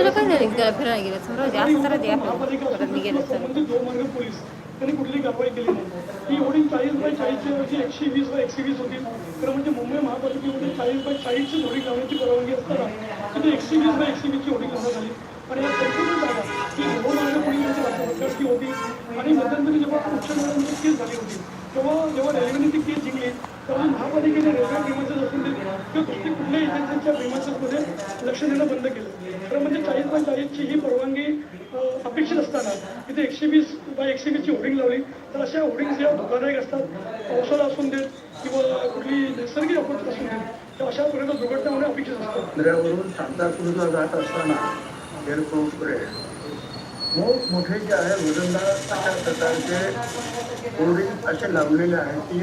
तुला काय झालं की त्याला फिरायला गेलं समजा असं तर ते महापालिका मी गेलं त्यांनी कुठलीही कारवाई केली नाही ही होर्डिंग चाळीस बाय चाळीसच्या ऐवजी एकशे वीस बाय एकशे वीस होती. खरं म्हणजे मुंबई महापालिकेमध्ये चाळीस बाय चाळीसची होडी लावण्याची परवानगी असताना. तिथे एकशे वीस बाय एकशे वीसची होडी लावण्यात आली आणि या संपूर्ण जागा ही जोमार्ग पोलिसांच्या राज्याची होती आणि मध्यंतरी जेव्हा उच्च न्यायालयामध्ये केस झाली होती तेव्हा जेव्हा रेल्वेने ती केस जिंकली कारण महापालिकेने रेल्वे प्रेमाचं असून ते किंवा कुठली कुठल्याही एजन्सीच्या प्रेमाचंमध्ये लक्ष देणं बंद केलं. खरं म्हणजे चाळीस बाय चाळीसची ही परवानगी अपेक्षित असताना इथे एकशे वीस बाय एकशे वीसची होर्डिंग लावली. तर अशा होर्डिंग्स या धोकादायक असतात पावसाळा असून देत किंवा कुठली नैसर्गिक आपत्ती असून देत तर अशा प्रकारच्या दुर्घटना होणे अपेक्षित असतात. बंदरावरून सांताक्रूजला जात असताना एअरपोर्टकडे मोठमोठे जे आहे वजनदार अशा प्रकारचे होर्डिंग असे लावलेले आहेत. की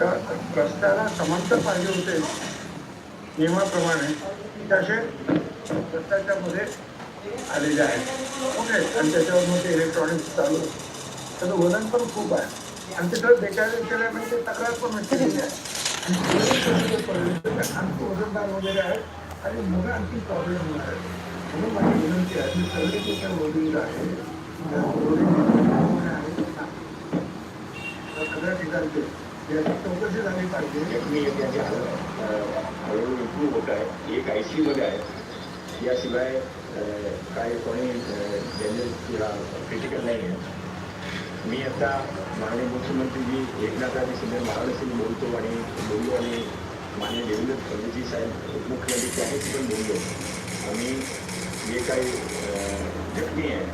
तर रस्त्याला समांतर पाहिजे होते. नियमाप्रमाणे ते असे रस्त्याच्या मध्ये आलेले आहेत. ओके आणि त्याच्यावर मग ते इलेक्ट्रॉनिक्स चालू. त्याचं वजन पण खूप आहे. आणि तिथं बेकार केल्या म्हणजे तक्रार पण केलेली आहे. आणखी वजनदार वगैरे आहे आणि मग आणखी प्रॉब्लेम होणार आहे म्हणून माझी विनंती आहे मी सगळे जे काही आहे त्या होर्डिंग आहे सगळ्या ठिकाणचे याची चौकशी झाली पाहिजे जखमी त्यांची हालत हळूहळू इम्प्रूव्ह होत आहे एक आय सी मध्ये आहे याशिवाय काय कोणी डॅमेज किंवा क्रिटिकल नाही आहे मी आता माननीय मुख्यमंत्री एकनाथाजी शिंदे महाराष्ट्राशी बोलतो आणि बोललो आणि माननीय देवेंद्र फडणवीस साहेब उपमुख्यमंत्री त्याही पण बोललो आम्ही जे काही जखमी आहे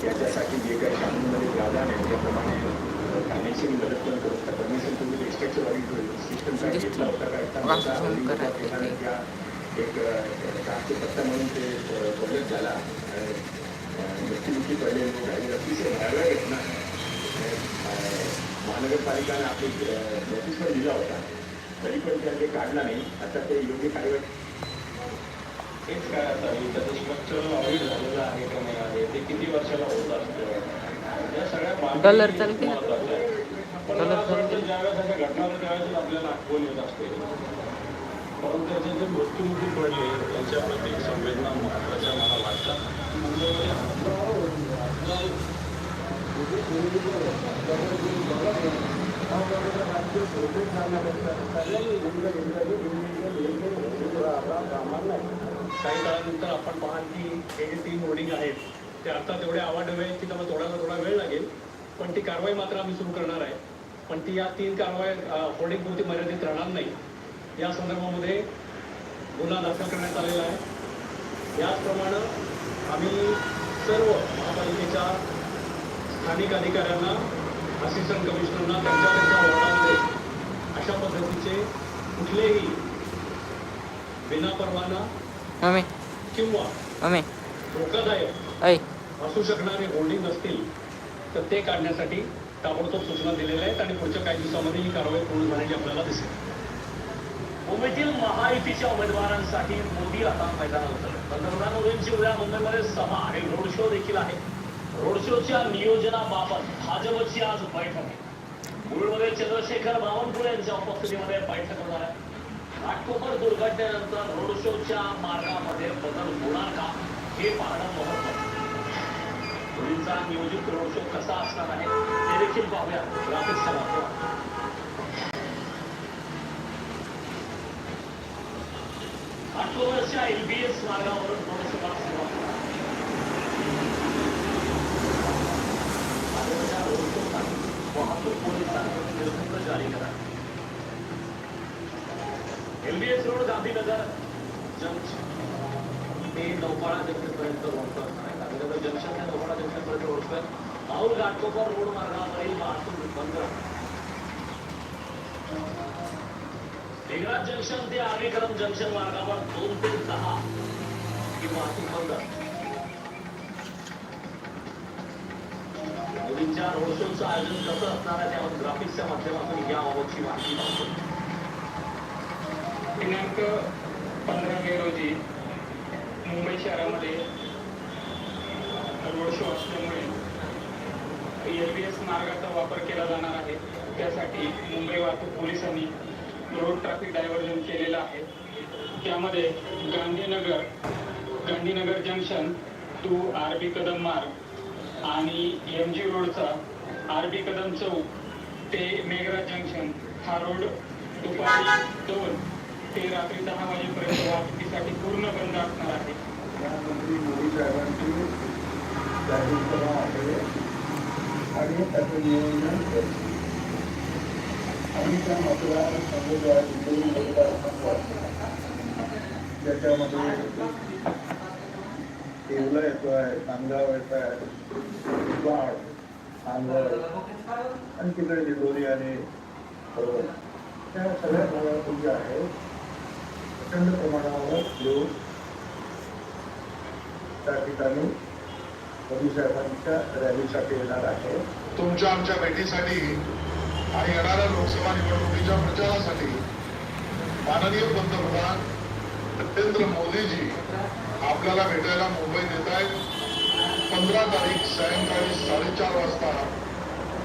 त्याच्यासाठी जे काही कानूनमध्ये प्राधान्य आहे त्याप्रमाणे फायनान्शियल मदत पण करू शकता परमिशन तुम्ही सिस्टम काय घेतला होता त्या एक पत्ता म्हणून ते प्रोजेक्ट झाला आणि, पडले अतिशय भयावह घटना महानगरपालिकाने आपली नोटीस पण दिला होता तरी पण त्यांनी काढला नाही आता ते योग्य कार्यवाही तेच काय असावी त्याचं स्ट्रक्चर ऑडिट झालेलं आहे का नाही आहे ते किती वर्षाला होत असतं डॉलर चालते डॉलर चालते. परंतु त्याचे जे पडले त्यांच्याप्रती संवेदना महत्त्वाच्या मला वाटतात काही काळानंतर आपण पाहाल की हे जे तीन होर्डिंग आहेत ते आता तेवढे आवाडवे आहेत की त्याला थोड्याला थोडा वेळ लागेल. पण ती कारवाई मात्र आम्ही सुरू करणार आहे. पण ती या तीन कारवाई होर्डिंग पुरती मर्यादित राहणार नाही. या संदर्भामध्ये गुन्हा दाखल करण्यात आलेला आहे. याचप्रमाणे आम्ही सर्व महापालिकेच्या स्थानिक अधिकाऱ्यांना असिस्टंट कमिशनरना त्यांच्या त्यांच्या वॉर्डामध्ये अशा पद्धतीचे कुठलेही विनापरवाना किंवा धोकादायक असू शकणारे होल्डिंग असतील तर ते काढण्यासाठी ताबडतोब सूचना दिलेल्या आहेत आणि पुढच्या काही दिवसामध्ये ही कारवाई पूर्ण झालेली आपल्याला दिसेल. मुंबईतील महायुतीच्या उमेदवारांसाठी मोदी आता मैदानात उतरले. पंतप्रधान मोदींची उद्या मुंबईमध्ये सभा आणि रोड शो देखील आहे. रोड शोच्या नियोजनाबाबत भाजपची आज बैठक आहे. मुळमध्ये चंद्रशेखर बावनकुळे यांच्या उपस्थितीमध्ये बैठक होणार आहे. घाटकोपर दुर्घटनेनंतर रोड शोच्या मार्गामध्ये बदल होणार का? हे पाहणं महत्वाचं मोदींचा नियोजित रोड शो कसा असणार आहे ते देखील पाहूया ग्राफिक्सच्या माध्यमातून घाटकोपरच्या एलबीएस मार्गावरून शोला सुरुवात वाहतूक पोलिसांनी निर्बंध जारी करा। Road, Gandhinagar junction. ते पर्यंत रोड जंक्शन ते नौपाडा जंक्शन पर्यंत रोड माऊल घाटकोपर रोड मार्गावरील वाहतूक बंद मेघराज जंक्शन ते आर्वीकरम जंक्शन मार्गावर दोन ते दहा ही वाहतूक बंद मोदींच्या रोड शोचं आयोजन कसं असणार आहे त्यावर ग्राफिक्सच्या माध्यमातून याबाबतची माहिती दिनांक पंधरा मे रोजी मुंबई शहरामध्ये रोड शो असल्यामुळे एल बी एस मार्गाचा वापर केला जाणार आहे. त्यासाठी मुंबई वाहतूक पोलिसांनी रोड ट्रॅफिक डायव्हर्जन केलेलं आहे. त्यामध्ये Gandhinagar Gandhinagar junction to R B Kadam मार्ग आणि एम जी रोडचा आर बी कदम चौक ते मेघराज जंक्शन हा रोड दुपारी दोन ते रात्री दहा वाजेपर्यंत वाहतुकीसाठी पूर्ण बंद असणार आहे. प्रधानमंत्री आहे आणि त्याचं नियोजन करतो आणि त्या मतदार समुदायातील मतदारसंघ ज्याच्यामध्ये येवला येतो आहे नांदगाव येत आहे बाळ नांदगाव आणि तिकडे दिंडोरी आणि त्या सगळ्या भागातून जे आहे प्रचंड प्रमाणावर लोक त्या ठिकाणी मोदी रॅलीसाठी येणार आहे. तुमच्या आमच्या भेटीसाठी आणि येणाऱ्या लोकसभा निवडणुकीच्या प्रचारासाठी माननीय पंतप्रधान नरेंद्र मोदीजी आपल्याला भेटायला मुंबईत येत आहेत. पंधरा तारीख सायंकाळी साडेचार वाजता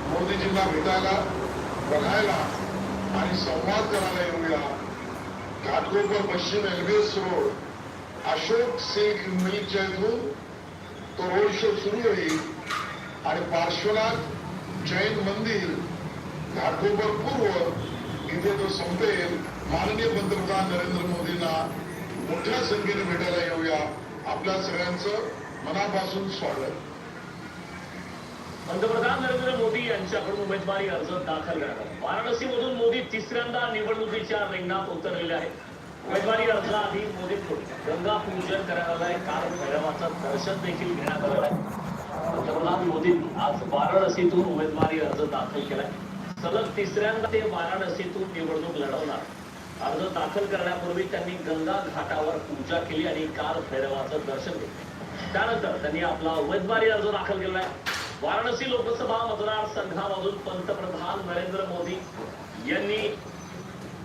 मोदीजींना भेटायला बघायला आणि संवाद करायला येऊया. घाटकोपर पश्चिम L B S road Ashok silk मिलच्या इथून तो रोड शो सुरू होईल. आणि पार्श्वनाथ जैन मंदिर घाटकोपर पूर्व इथे तो संपेल. माननीय पंतप्रधान नरेंद्र मोदींना मोठ्या संख्येने भेटायला येऊया. आपल्या सगळ्यांचं मनापासून स्वागत. पंतप्रधान नरेंद्र मोदी यांच्याकडून उमेदवारी अर्ज दाखल करण्यात आला. वाराणसीमधून मोदी तिसऱ्यांदा निवडणुकीच्या रिंगणात उतरलेले आहेत. उमेदवारी अर्जाआधी मोदी गंगा पूजन करण्यात आलं आहे काल भैरवाचं दर्शन देखील घेण्यात आलं आहे. पंतप्रधान मोदींनी आज वाराणसीतून उमेदवारी अर्ज दाखल केलाय. सलग तिसऱ्यांदा ते वाराणसीतून निवडणूक लढवणार. अर्ज दाखल करण्यापूर्वी त्यांनी गंगा घाटावर पूजा केली आणि काल भैरवाचं दर्शन घेतलं. त्यानंतर त्यांनी आपला उमेदवारी अर्ज दाखल केलाय वाराणसी लोकसभा मतदारसंघामधून पंतप्रधान नरेंद्र मोदी यांनी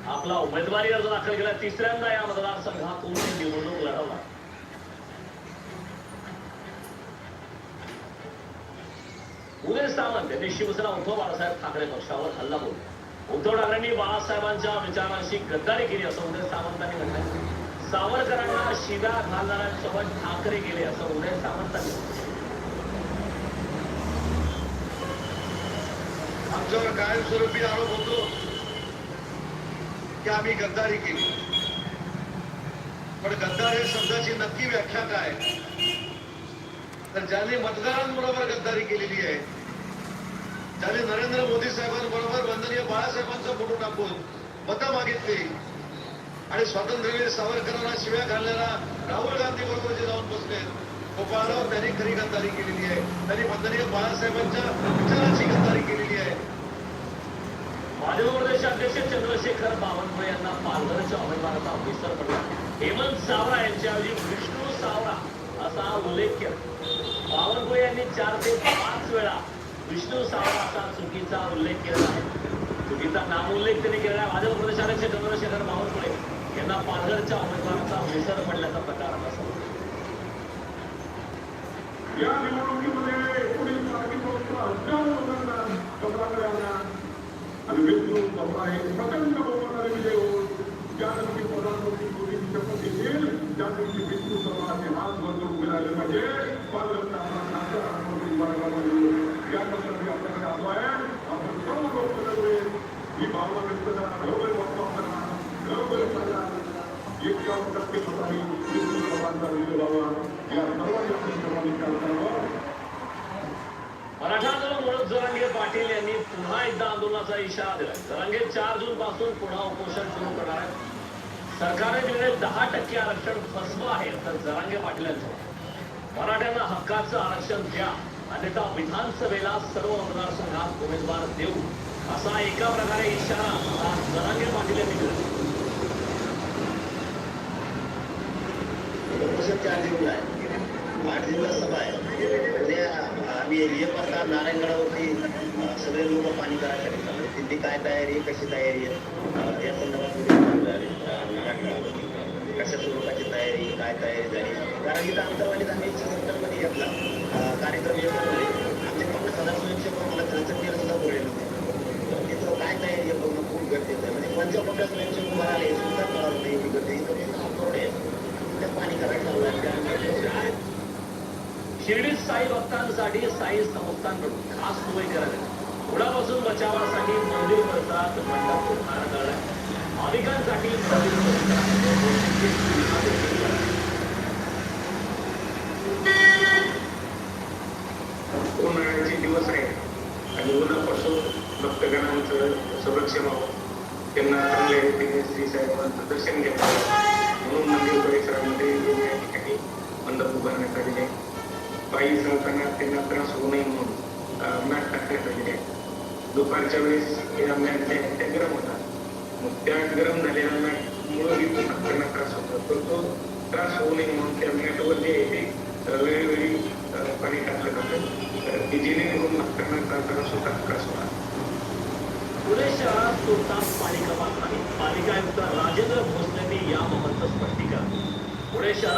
आपला उमेदवारी अर्ज दाखल केला तिसऱ्यांदा या मतदारसंघातून निवडणूक लढवला उदय सावंत यांनी शिवसेना उद्धव बाळासाहेब ठाकरे पक्षावर हल्ला बोलला. उद्धव ठाकरेंनी बाळासाहेबांच्या विचारांशी गद्दारी केली असं उदय सावंतांनी म्हटलं सावरकरांना शिव्या घालणाऱ्यांसोबत ठाकरे गेले असं उदय सावंतांनी आमच्यावर कायमस्वरूपी आरोप होतो. की आम्ही गद्दारी केली. पण गद्दार या शब्दाची नक्की व्याख्या काय? तर ज्याने मतदारांबरोबर गद्दारी केलेली आहे ज्याने नरेंद्र मोदी साहेबांबरोबर वंदनीय बाळासाहेबांचा फोटो टाकून मतं मागितली आणि स्वातंत्र्यवीर सावरकरांना शिव्या घालणारा राहुल गांधी बरोबर जे जाऊन बसले गोपाळराव त्यांनी खरी गद्दारी केलेली आहे. त्यांनी वंदनीय बाळासाहेबांच्या विचाराची गद्दारी भाजप प्रदेशाध्यक्ष चंद्रशेखर बावनकुळे यांना पालघरच्या उमेदवाराचा विसर पडला. हेमंत सावरा यांच्याऐवजी विष्णू सावरा असा उल्लेख केला. बावनकुळे यांनी चार ते पाच वेळा विष्णू सावरा असा चुकीचा उल्लेख केला आहे. चुकीचा नाम उल्लेख त्यांनी केलेला आहे. भाजप प्रदेशाध्यक्ष चंद्रशेखर बावनकुळे यांना पालघरच्या उमेदवाराचा विसर पडल्याचा प्रकार आता या निवडणुकीमध्ये पुढील मार्गीपासून हजारो लोकांना कमलाकडे आणणार आणि विष्णू कमला हे प्रचंड बहुमताने विजय होऊन ज्या दिवशी प्रधानमंत्री मोदींची शपथ घेतील त्या दिवशी विष्णू कमलाचे हात बंद उभे राहिले पाहिजे पालघरच्या आम्हाला नाश्ता राष्ट्रपती मार्गामध्ये या कशासाठी आपल्याकडे आलो आहे आपण सर्व लोक सगळे ही भावना व्यक्त करा घरोघरी वापर करा घरोघरी सांगा एकावन्न टक्के मतांनी विष्णू कमलांचा विजय व्हावा या सर्वांनी आपण सर्वांनी विचार करावा मराठा आंदोलन म्हणून जरांगे पाटील यांनी पुन्हा एकदा आंदोलनाचा इशारा दिला जरांगे चार जून पासून पुन्हा उपोषण सुरू करणार आहे सरकारने दिलेले दहा टक्के आरक्षण फसवं आहे तर जरांगे पाटील मराठ्यांना हक्काचं आरक्षण द्या. अन्यथा विधानसभेला सर्व मतदारसंघात उमेदवार देऊ. असा एका प्रकारे इशारा आज जरांगे पाटील यांनी दिला आठ दिवस सभा आहे. म्हणजे आम्ही एक वाजता नारायणगडावरती सगळे लोक पाणी करायसाठी चालले तिथली काय तयारी आहे? कशी तयारी आहे? या संदर्भात कशा स्वरूपाची तयारी काय तयारी झाली? कारण इथं आंतरवाडीत आम्ही सेंटरमध्ये घेतला कार्यक्रम योजनामध्ये आमचे फक्त सदर स्वयंसेवक मला चर्चेला सुद्धा बोलले होते तिथं काय तयारी आहे बघणं खूप गरजेचं आहे. म्हणजे पंचपक्ष स्वयंसेवक मला आले सुद्धा कळत नाही एवढी गर्दी इथं आहे त्या पाणी करायला चालू आहे शिर्डी साई भक्तांसाठी साई संस्थांकडून खास सोय करावी. पुण्यापासून बचावासाठी मंदिर परिसरात मंडप उभारण्यात आलाय भाविकांसाठी मंदिर परिसरात उन्हाळ्याचे दिवस आहे आणि उन्हापासून भक्तगणांचं संरक्षण व्हावं त्यांना चांगले श्री साहेबांचं दर्शन घ्यावं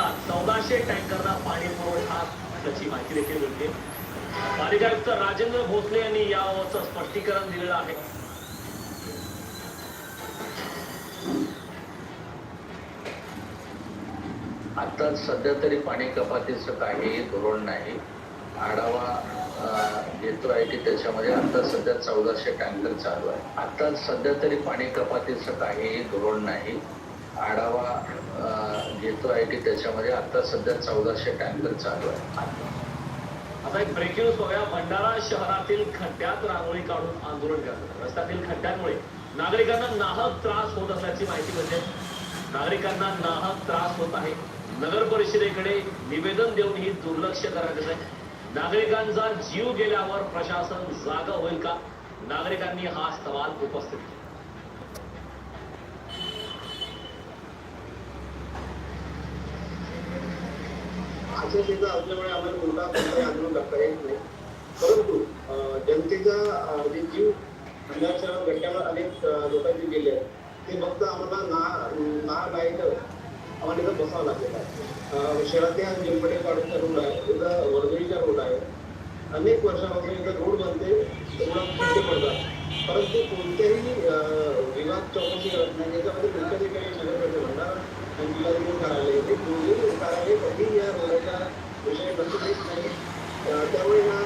शहरात चौदाशे टँकरना पाणी पुरवठा त्याची माहिती देखील मिळते. पालिका आयुक्त राजेंद्र भोसले यांनी याबाबतचं स्पष्टीकरण दिलेलं आहे. आता सध्या तरी पाणी कपातीचं काही धोरण नाही. आढावा घेतो आहे की त्याच्यामध्ये आता सध्या चौदाशे टँकर चालू आहे. आता सध्या तरी पाणी कपातीचं काही धोरण नाही. आढावा घेतो आहे की त्याच्यामध्ये आता सध्या चौदाशे टँकर चालू आहे आता एक ब्रेकिंग न्यूज बघूया. भंडारा शहरातील खड्ड्यात रांगोळी काढून आंदोलन करतात. रस्त्यातील खड्ड्यांमुळे नागरिकांना नाहक त्रास होत असल्याची माहिती मिळते. नागरिकांना नाहक त्रास होत आहे. नगर परिषदेकडे निवेदन देऊनही दुर्लक्ष करण्यात आहे. नागरिकांचा जीव गेल्यावर प्रशासन जागा होईल का? नागरिकांनी हा सवाल उपस्थित केला. अशा असल्यामुळे आम्हाला मोठा कोणताही आंदोलन करता येत नाही. परंतु जनतेचा अं, जे म्हणजे जीव अंधारच्या घटल्यामुळे अनेक लोकांचे गेले आहेत. ते फक्त आम्हाला ना ना लाइट आम्हाला इथं बसावं लागलेलं आहे. शहरातल्या जिंपडे पाडूचा रोड आहे तिथं वर्दळीचा रोड आहे. अनेक वर्षापासून इथं रोड बनते रोड पडतात. परंतु कोणत्याही विभाग चौकशी करत नाही याच्यामध्ये कोणत्याही काही नगरपरिषद भंडारा आणि जिल्हाधिकारी दोन्ही कधी या रोडाचा विषय देत नाही. त्यामुळे या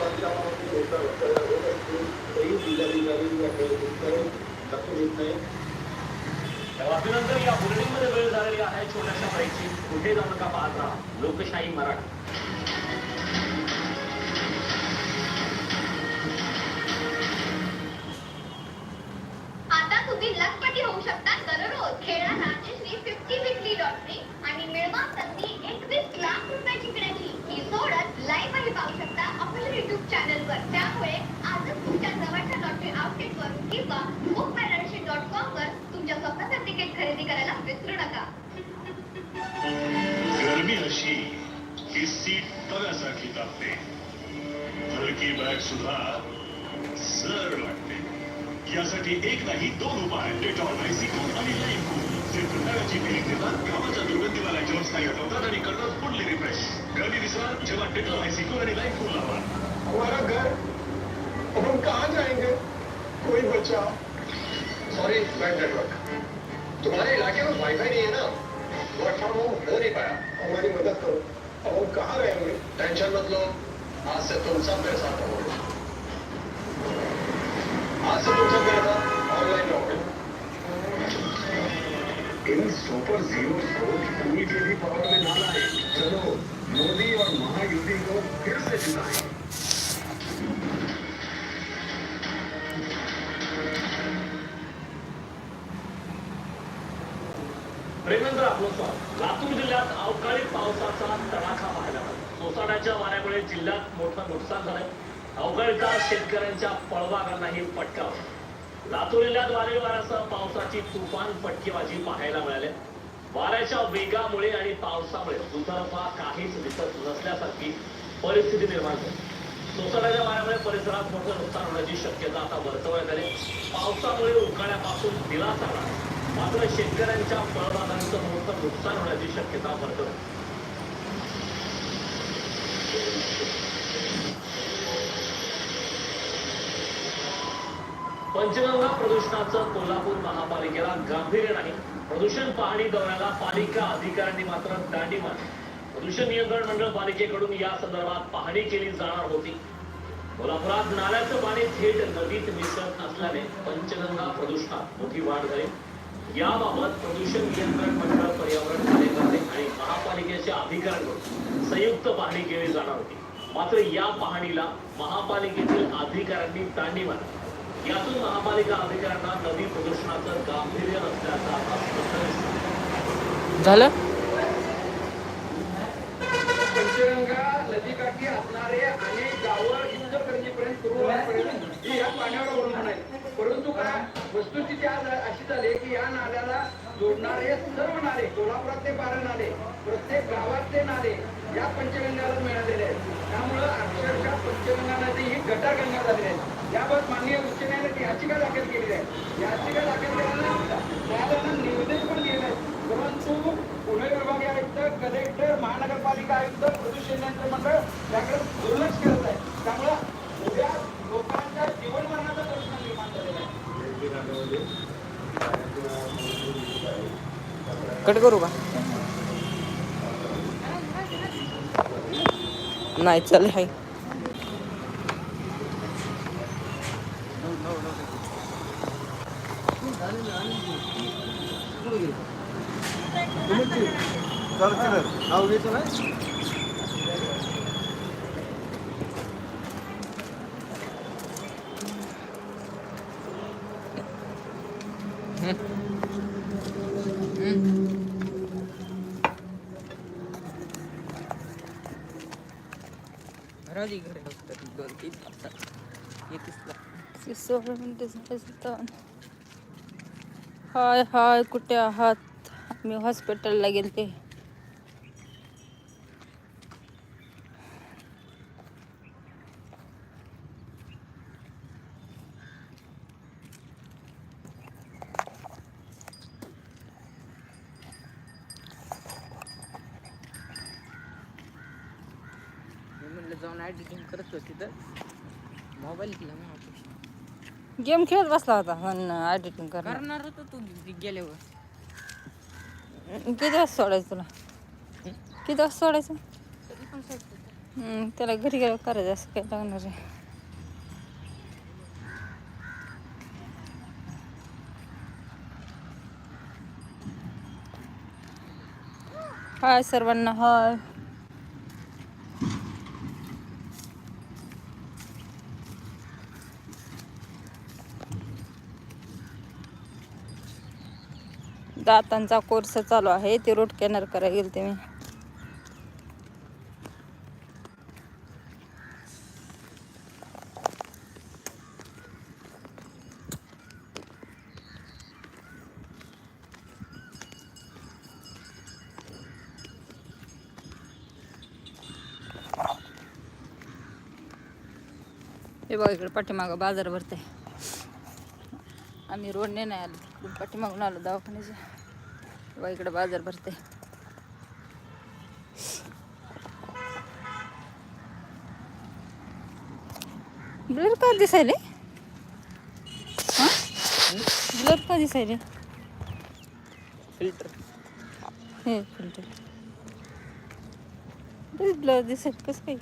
बांधकामामध्ये मोठा अडथळा होत असतो जिल्हाधिकारी या काही लक्ष देत नाही. या बुलेटिनमध्ये वेळ झालेली आहे. छोट्याशा पाहिजे कुठे जाऊ नका पाहता? लोकशाही मराठी. आउटलेटवर किंवा बुक डॉट कॉम वर तुमच्या स्वप्नाचं तिकीट खरेदी करायला विसरू नका. गरमी अशी की सीट तव्यासारखी तापते. हलकी बॅग सुद्धा जड वाटते. यासाठी एक नाही दोन उपाय. डेटॉल आयसीकून आणि लाईकून जे प्रकाराची फिलिंग देतात कामाच्या दुर्गंधीला लाईटवर स्थायी हटवतात आणि करतात फुल्ली रिफ्रेश गर्मी विसरा जेव्हा डेटॉल आयसीकून आणि लाईकून लावा. हमारा घर हम कहाँ जाएंगे? कोई बचा सॉरी बैड नेटवर्क तुम्हारे इलाके में वाईफाई नहीं है ना? वर्क फ्रॉम होम हो नहीं पाया। हमारी मदद करो। अब हम कहाँ रहेंगे टेंशन मत लो। आज से तुम सब मेरे साथ रहोगे आज से तुम सब मेरे साथ ऑनलाइन रहोगे इन सुपर ज़ीरो को पूरी के भी पावर में डाला है। चलो मोदी और महायुति को फिर से जिताएँ। प्रेमेंद्र आपलं स्वागत लातूर जिल्ह्यात अवकाळी पावसाचा तडाखा पाहायला मिळाला सोसाट्याच्या वाऱ्यामुळे जिल्ह्यात मोठं नुकसान झालंय. अवकाळीचा शेतकऱ्यांच्या फळबागांनाही फटका लातूर जिल्ह्यात वारे वाऱ्यासह पावसाची तुफान पटकेबाजी पाहायला मिळाली. वाऱ्याच्या वेगामुळे आणि पावसामुळे दुतर्फा काहीच दिसत नसल्यासारखी परिस्थिती निर्माण झाली. सोसाट्याच्या वाऱ्यामुळे परिसरात मोठं नुकसान होण्याची शक्यता आता वर्तवण्यात आली. पावसामुळे उकाड्यापासून दिलासा मिळाला. मात्र शेतकऱ्यांच्या फळबागांचं मोठं नुकसान होण्याची शक्यता वर्तवण्यात पंचगंगा प्रदूषणाचं कोल्हापूर महापालिकेला गांभीर्य नाही. प्रदूषण पाहणी दौऱ्याला पालिका अधिकाऱ्यांनी मात्र दांडी मारली. प्रदूषण नियंत्रण मंडळ पालिकेकडून या संदर्भात पाहणी केली जाणार होती. कोल्हापुरात नाल्याचं पाणी थेट नदीत मिसळत नसल्याने पंचगंगा प्रदूषणात मोठी वाढ झाली. याबाबत प्रदूषण नियंत्रण मंडळ पर्यावरण कार्यकर्ते आणि महापालिकेच्या अधिकाऱ्यांकडून संयुक्त पाहणी केली जाणार होती. मात्र या पाहणीला महापालिकेतील अधिकाऱ्यांनी तांडी मारली. यातून महापालिका अधिकाऱ्यांना नदी प्रदूषणाचं गांभीर्य नसल्याचा आता झालं? पंचगंगा नदीकाठी असणारे अनेक गावं कुरुवापर्यंत ही या पाण्यावर अवलंबून आहेत. परंतु काय वस्तुस्थिती आज अशी झाली की या नाल्याला जोडणारे सर्व नाले कोल्हापुरातले बारा नाले प्रत्येक गावातले नाले या पंचगंगाला मिळालेले आहेत. त्यामुळं अक्षरशः पंचगंगा नदी ही गटारगंगा झालेली आहे. याबाबत माननीय उच्च न्यायालयात याचिका दाखल केलेली आहे. याचिका दाखल केल्यानं न्यायालयानं निर्देश पण दिले आहेत. परंतु पुणे विभागीय आयुक्त कलेक्टर महानगरपालिका आयुक्त प्रदूषण नियंत्रण मंडळ याकडे दुर्लक्ष करत आहे त्यामुळं उद्या लोकांच्या जीवनमरणाचा प्रश्न निर्माण झालेला आहे कट करू का? नाही चालेल हाय राजी घरी दोन तीन एकवीसला सोळा मिनिटं झाले सत्तावन्न हाय हाय कुठे आहात? मी हॉस्पिटलला गेलते. म्हणलं जाऊन एडिटिंग करत होती तर मोबाईल दिला गेम खेळत बसला होता म्हणून एडिटिंग करणार. होतो तू गेल्यावर. किती वाजता सोडायचं तुला? किती वाजता सोडायचं? हम्म, त्याला घरी गेल्यावर करायचं असं काय लागणार आहे हाय सर्वांना हाय. दातांचा कोर्स चालू आहे. ते रूट कॅनर करायला गेलते मी. हे बघा इकडे पाठीमागं बाजार भरते आम्ही रोडने नाही आलो. पाठीमागून आलो दवाखान्याच्या. बघा इकडे बाजार भरते. ब्लर का दिसायले? हा? ब्लर का दिसायले? फिल्टर. हे फिल्टर. ब्लर दिसेल कसं काही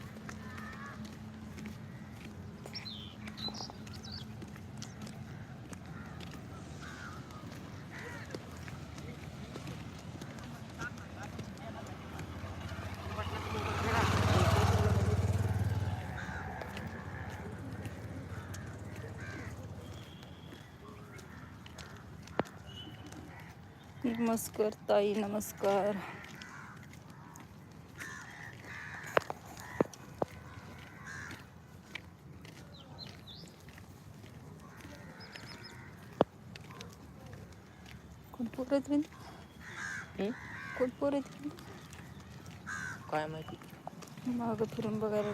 नमस्कार ताई नमस्कार. कोण पोर आहेत कोण पोर आहेत काय माहिती? मागं फिरून बघायला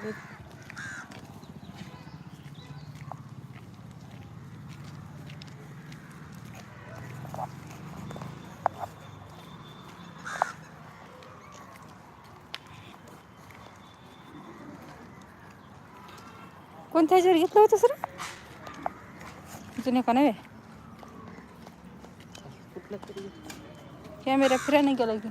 कोणत्या ह्याच्यावर घेतलं होतं सर? जुन्या का नव्हे कॅमेरा फिरायला गेला की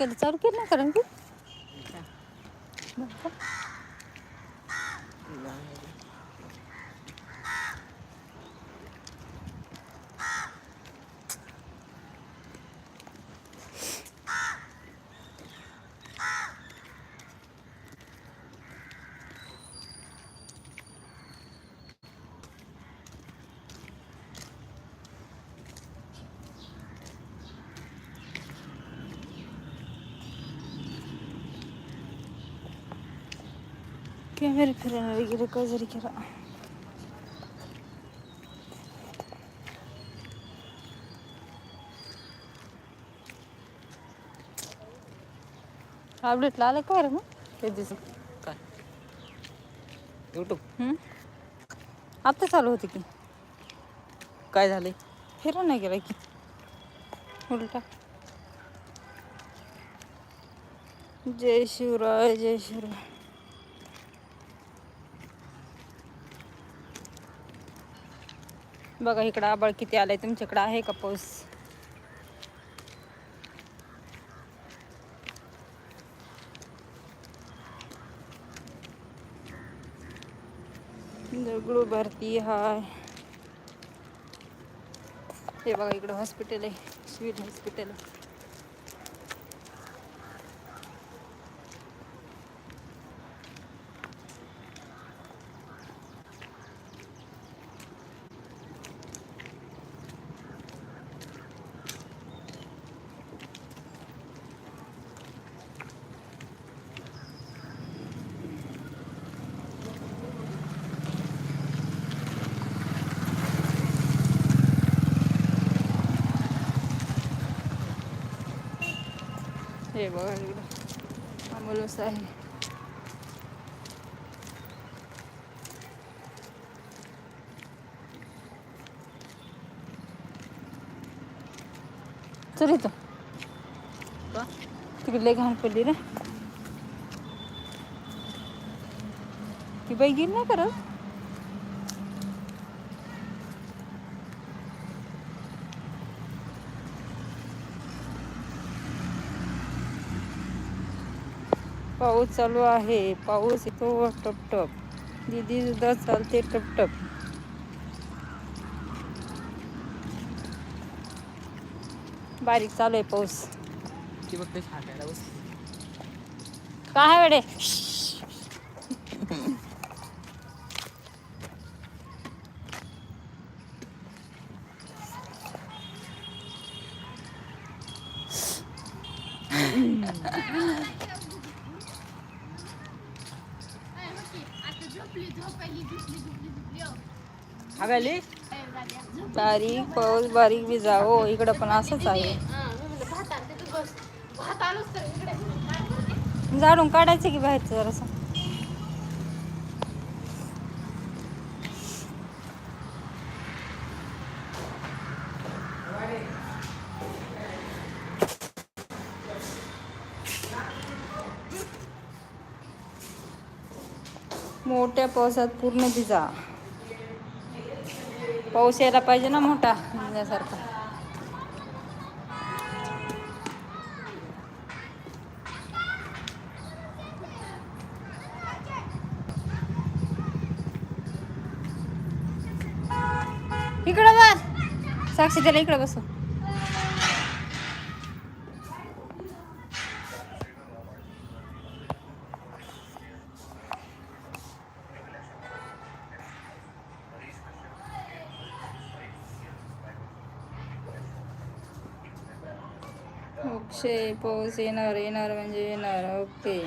कधी चालू केलं कारण की कॅमेरे जरी केला. अपडेटला आलं का मग? ते दिवस काय? यूट्यूब हम्म? आत्ता चालू होते की. काय झाले फिरा नाही गेला की. उलटा. जय शिवराय जय शिवराय. बघा इकडं आबाळ किती आलंय. तुमच्याकडं आहे का पाऊस? दगडू भरती हाय. हे बघा इकडं हॉस्पिटल आहे. सिव्हिल हॉस्पिटल आहे. हे बघा इकडं. अमोलस आहे. चल इथं? तिकडे घाण पडली रे. ती बाई गेली नाही करत पाऊस चालू आहे. पाऊस येतो टप टप दिदी सुद्धा चालते टप टप बारीक चालू आहे पाऊस. काय आहे वेडे बारीक पाऊस बारीक विजावो हो, इकडं पण असंच आहे. झाडून काढायचं की बाहेरचं जरासं मोठ्या पावसात पूर्ण भिजा. पाऊस यायला पाहिजे ना मोठा भिजण्यासारखा इकडं बस. साक्षी त्याला इकडं बसू अक्षय पाऊस येणार येणार म्हणजे येणार ओके